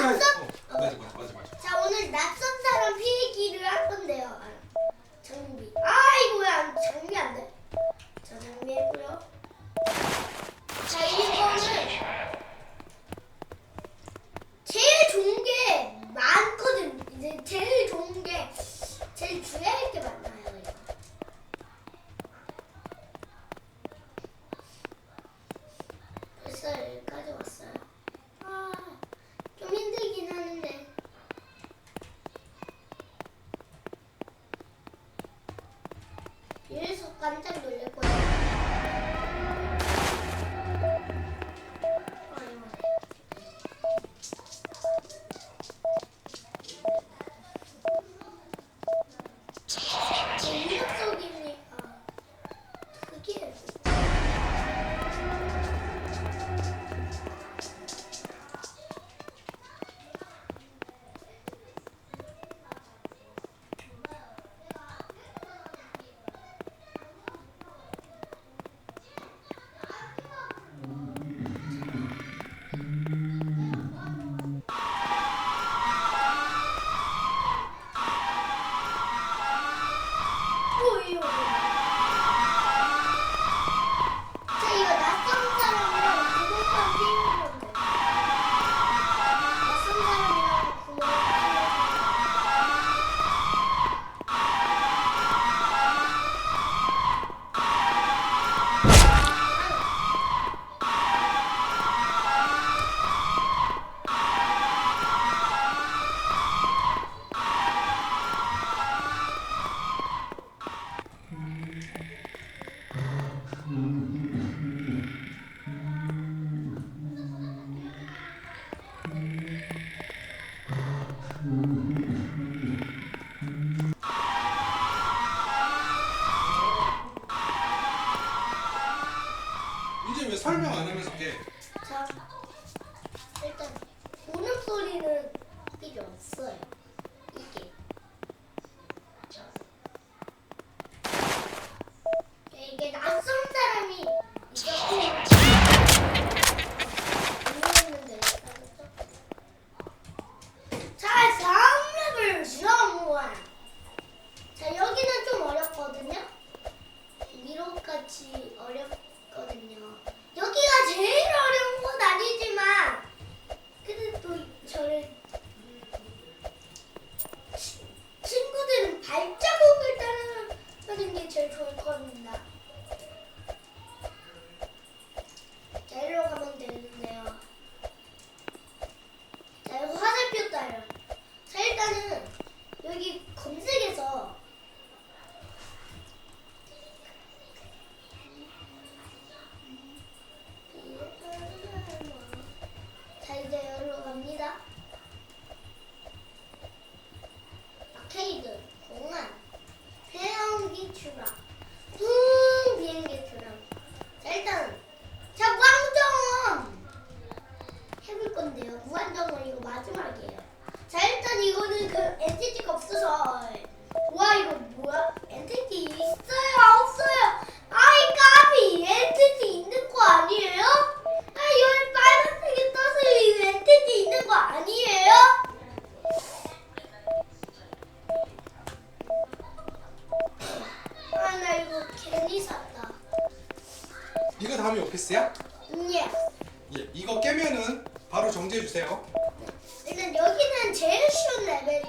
낯선 어, 맞아 맞아 맞아 맞아. 자 오늘 낯선 사람 필기를 할 건데요. 아, 장비. 아 이거 왜안 장비 안 돼? 자 장비했고요. 자 이거는 제일 좋은 게 많거든. 이제 제일 좋은 게 제일 주의할 게 많아요. 이거. 벌써 여기까지 왔어요. 아, 좀 힘들긴 하는데. 이래서 깜짝 놀랄 거예 설명 안 하면서 깨? 자 일단 보는 소리는 필요 없어요. 이게 이게 낯선 사람이 이렇게 이러는데 자 다음 맵을 넘어와. 자 여기는 좀 어렵거든요. 미로같이 어렵거든요. 건데요. 무한정원 이거 마지막이에요. 자 일단 이거는 그 엔티티가 없어서 와 이거 뭐야? 엔티티 있어요 없어요? 아이 까비 엔티티 있는 거 아니에요? 아 여기 빨간색이 떠서 이 엔티티 있는 거 아니에요? 아 나 이거 괜히 샀다. 이거 다음이 오피스야? 예. 예. 이거 깨면은 바로 정지해 주세요. 일단 여기는 제일 쉬운 레벨